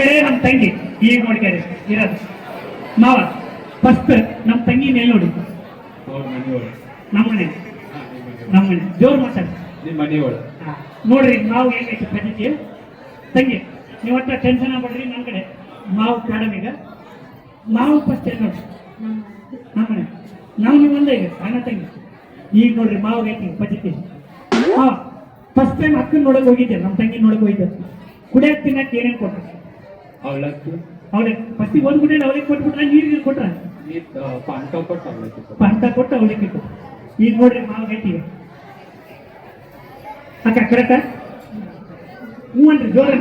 ಕಡೆ ನಮ್ಮ ತಂಗಿ. ಈಗ ನೋಡ್ಕ್ಯಾರಿ ಇರೋದು. ಮಾವ ಫಸ್ಟ್ ನಮ್ಮ ತಂಗಿ ಎಲ್ಲಿ ನೋಡಿ ನಮ್ಮನೆ ನಮ್ಮನೆ ಜೋರ್ ಮಾತಾಡಿ. ನಿಮ್ಮ ಮನೆಯೊಳಗೆ. ನೋಡ್ರಿ ಮಾವು ಹೆಂಗೈತೆ ಪದ್ಧತಿ ತಂಗಿ ನೀವು ಒಟ್ಟ ಟೆನ್ಷನ್ ಆಗ್ಬೇಡ್ರಿ ನನ್ನ ಕಡೆ. ಮಾವು ಕಾಡಮ್ ಈಗ. ಮಾವು ಫಸ್ಟ್ ಏನು ನೋಡ್ರಿ? ನಮ್ಮನೆ ನಾವು ನೀವು ಒಂದೇ ಈಗ ಅಣ್ಣ ತಂಗಿ. ಈಗ ನೋಡ್ರಿ ಮಾವು ಐತಿ ಪದ್ಧತಿ ಹಾ ಫಸ್ಟ್ ಟೈಮ್ ಅಕ್ಕನ ನೋಡಕ್ ಹೋಗಿದ್ದೆ ನಮ್ಮ ತಂಗಿ ನೋಡಕ್ ಹೋಗಿದ್ದೆ. ಕುಡಿಯಕ್ ತಿನ್ನಕ್ ಏನೇನು ಕೊಟ್ರು? ಅವಲಕ್ಕಿ. ಅವಳಿಗೆ ಫಸ್ಟ್ ಒಂದು ಗುಡಿ ಅವಳಿಗೆ ಕೊಟ್ಬಿಟ್ರೆ ನೀರಿಗೆ ಕೊಟ್ರ? ಪಾಂಟ ಕೊಟ್ಟ ಕೊಟ್ಟು ಅವಲಕ್ಕಿ ಕೊಟ್ಟು ಕೊಟ್ಟು ಇಟ್ಟು. ಈಗ ನೋಡ್ರಿ ಮಾವು ಗಟ್ಟಿ ಅಕ್ಕ ಕರೆಕ್ಟ ಹ್ಞೂ ಅನ್ರಿ ಜೋರ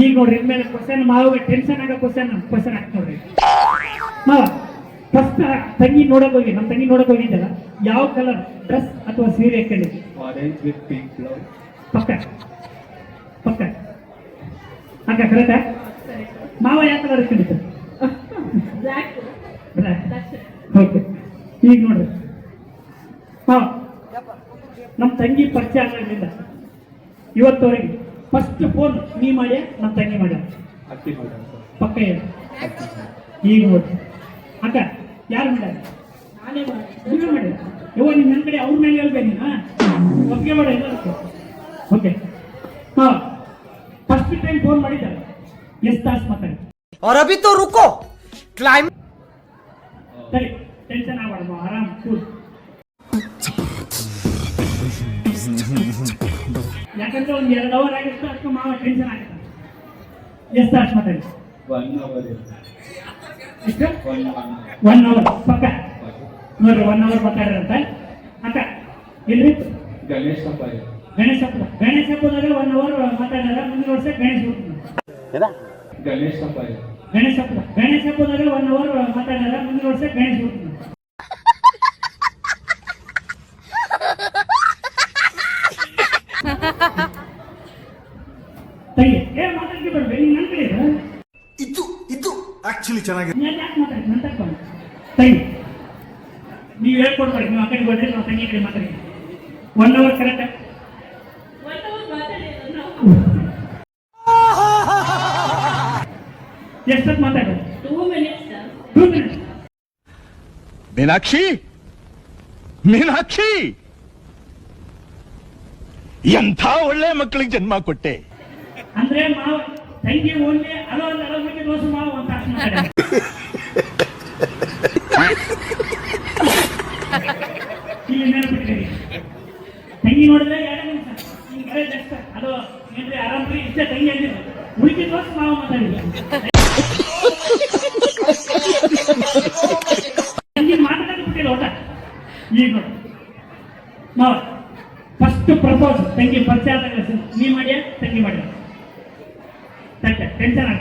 ಈಗ ನೋಡ್ರಿ ಇನ್ಮೇಲೆ ಕ್ವಶನ್ ಮಾವಿಗೆ ಟೆನ್ಷನ್ ಆಗೋ ಕ್ವಶನ್ ಕ್ವಶನ್ ಹಾಕಿ ನೋಡ್ರಿ. ಮಾವ ಫಸ್ಟ್ ತಂಗಿ ನೋಡಕ್ ಹೋಗಿ ನಮ್ಮ ತಂಗಿ ನೋಡಕ್ ಹೋಗಿದ್ದಲ್ಲ ಯಾವ ಕಲರ್ ಡ್ರೆಸ್ ಅಥವಾ ಸೀರೆ ಹಾಕೊಂಡಿದ್ವಿ ಆರೆಂಜ್ ವಿತ್ ಪಿಂಕ್ ಬ್ಲೌಸ್ ಪಕ್ಕ. ಪಕ್ಕ. ಅಕ್ಕ ಕರೆಕ್ಟ ಮಾವ ಯಾವ ಕಲರ್ ಹಾಕೊಂಡಿದ್ದು ಓಕೆ ಈಗ ನೋಡ್ರಿ. ಹಾ. ನಮ್ಮ ತಂಗಿ ಪರಿಚಯ ಆಗೋದ್ರಿಂದ ಇವತ್ತವರೆಗೆ ಫಸ್ಟ್ ಫೋನ್ ನೀ ಮಾಡಿ ನಮ್ಮ ತಂಗಿ ಮಾಡ್ಯ? ಪಕ್ಕ ಹೇಳಿ. ಈಗ ನೋಡ್ರಿ. ಅಕ್ಕ ಯಾರು ಮಾಡ್ಯಾರ? ನೀವೇ ಮಾಡಿ ಯವ್ವ ನಿಮ್ಮ ನನ್ನ ಕಡೆ ಅವ್ರ ಮೇಲೆ ಹೇಳ್ಬೇಕು ನೀನು? ಒಪ್ಪಿಗೆ ಮಾಡ ಓಕೆ ಹಾ. ಫಸ್ಟ್ ಟೈಮ್ ಫೋನ್ ಮಾಡಿದ್ದಾರೆ ಎಷ್ಟು ತಾಸು ಮಾತಾಡಿ और अभी तो रुको क्लाइम ಸರಿ ಟೆನ್ಷನ್ ಆಗಬಾರ್ದು ಆರಾಮ್ ಕೂಲ್ ಯಾಕಂದ್ರೆ ಒಂದ್ ಎರಡು ಅವರ್ ಆಗಿತ್ತು ಅದಕ್ಕೆ ಮಾವ ಟೆನ್ಷನ್ ಆಗುತ್ತೆ ಎಷ್ಟು ತಾಸು ಮಾತಾಡಿ ಒನ್ ಅವರ್ ಎಷ್ಟು ಒನ್ ಒನ್ ಅವರ್ ಪಕ್ಕ ನೋಡ್ರಿ ಒನ್ ಅವರ್ ಮಾತಾಡ್ರಂತ ಅಕ್ಕ ಇಲ್ರಿ ಗಣೇಶ ಹಬ್ಬ ಇದೆ. ಗಣೇಶ ಹಬ್ಬ ಗಣೇಶ ಹಬ್ಬದಾಗ ಒನ್ ಅವರ್ ಮಾತಾಡ್ಯಾರ ಮುಂದಿನ ವರ್ಷ ಗಣೇಶ ಹುಡ್ತೀನಿ ಗಣೇಶ ಹಬ್ಬ. ಗಣೇಶ ಹಬ್ಬ ಗಣೇಶ ಹಬ್ಬದಾಗ ಒನ್ ಅವರ್ ಮಾತಾಡಲ್ಲ ಮುಂದಿನ ವರ್ಷ ಗಣೇಶ ಇರು. ಇದು ಇದು ಆಕ್ಚುಲಿ ಚೆನ್ನಾಗಿದೆ ನೀವು ಹೇಳ್ಕೊಡ್ತಾರೆ ನೀವು ಆ ಕಡೆ ಬರ್ರಿ ನಾವು ತಂಗಿ ಕಡೆ ಮಾತಾಡಿ ಒನ್ ಅವರ್ ಕರೆಕ್ಟ್ ಎಷ್ಟೊತ್ತು ಮಾತಾಡೋದು ಟೂ ಮಿನಿಟ್ಸ್ ಮೀನಾಕ್ಷಿ! ಮೀನಾಕ್ಷಿ! ಎಂಥ ಒಳ್ಳೆ ಮಕ್ಕಳಿಗೆ ಜನ್ಮ ಕೊಟ್ಟೆ? ಅಂದ್ರೆ ಮಾವ ತಂಗಿ ಒಳ್ಳೆ ಅಲೋ ಒಂದು ಅಲೋ ಬಗ್ಗೆ ದೋಸ ಮಾವ ಅಂತ ಅಷ್ಟು ಮಾತಾಡ ಇಲ್ಲಿ ನೆನಪಿಟ್ಕೊಳ್ಳಿ ತಂಗಿ ನೋಡಿದ್ರೆ ಎರಡು ನಿಮಿಷ ಹಿಂಗ್ ಅಲೋ ಏನ್ರಿ ಆರಾಮ್ರಿ? ಇಷ್ಟೇ ತಂಗಿ ಅಂದಿಲ್ಲ ಉಳಿಕೆ ದೋಸೆ ಮಾವ ಮಾತಾಡಿಲ್ಲ ತಂಗಿ ಮಾತಾಡೋದು ಬಿಟ್ಟಿಲ್ಲ ಒಟ್ಟ ಈಗ ನೋಡಿ ಮಾವ ಫಸ್ಟ್ ಪ್ರಪೋಸ್ ತಂಗಿ ಪರಿಚಯ ಆದಾಗ ನೀ ಮಾಡ್ಯ ತಂಗಿ ಮಾಡ್ಯ ತಟ್ಟೆ ಟೆನ್ಷನ್ ಆಗ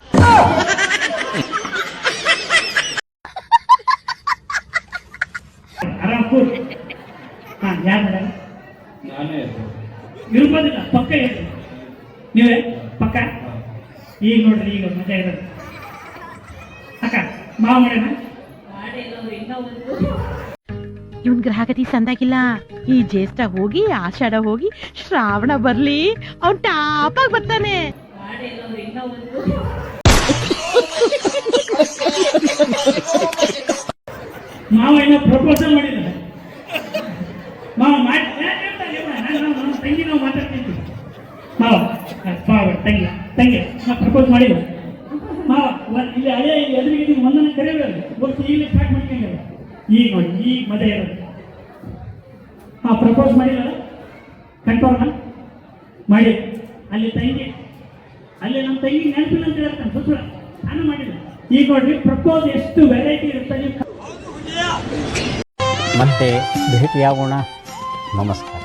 ಆರಾಮ್ ಕೂರ್. ಹಾ ಯಾರು ಮೇಡಮ್ ನಾನೇ. ಇರ್ಬೋದಿಲ್ಲ ಪಕ್ಕ ಹೇಳಿ ನೀವೇ? ಪಕ್ಕ? ಈಗ ನೋಡ್ರಿ ಈಗ ಮಜಾ ಇರೋದು ಅಕ್ಕ ಮಾವ ಮಾಡ್ಯಾನ? ಮಾಡಿಲ್ಲ ಇನ್ನೂ ಒಂದು. ಇವನ್ ಗ್ರಹಗತಿ ಸಂದಾಗಿಲ್ಲ. ಈ ಜ್ಯೇಷ್ಠ ಹೋಗಿ, ಆಷಾಢ ಹೋಗಿ, ಶ್ರಾವಣ ಬರ್ಲಿ, ಅವ್ನ್ ಬರ್ತಾನೆ. ಮಾಡಿಲ್ಲ ಇನ್ನೂ ಒಂದು ಮಾವ ಏನೋ ಪ್ರಪೋಸಲ್ ಮಾಡಿದ್ದಾರೆ ಮಾವ? ಮಾಡಿ ತಂಗಿ, ನಾವು ಮಾತಾಡ್ತಿದ್ವಿ. ಮಾವ ಮಾವ, ತಂಗಿ ತಂಗಿ, ನಾ ಪ್ರಪೋಸ್ ಮಾಡಿಲ್ಲ. ಮಾವ ಇಲ್ಲಿ ಹಳೆ ಎದುರಿಗೆ ನೀವು ಕರೆಯಬೇಕು ಹೋಗಿ ಈಗ ಸ್ಟಾರ್ಟ್ ಮಾಡ್ಕೊಂಡ್ರೆ ಈಗ ನೋಡಿ ಈಗ ಮಜಾ ಇರೋದು ಹಾ ಪ್ರಪೋಸ್ ಮಾಡಿಲ್ಲ? ಕನ್ಫರ್ಮ್ ಮಾಡಿ. ಅಲ್ಲಿ ತಂಗಿ. ಅಲ್ಲಿ ನಮ್ಮ ತಂಗಿ ನೆನಪಿಲ್ಲ ಅಂತ ಹೇಳ್ತಾನೆ ಸುಸ್ರ. ನಾನು ಮಾಡಿಲ್ಲ. ಈಗ ನೋಡ್ರಿ ಪ್ರಪೋಸ್ ಎಷ್ಟು ವೆರೈಟಿ ಇರುತ್ತೆ ಮತ್ತೆ ಭೇಟಿಯಾಗೋಣ. ನಮಸ್ಕಾರ.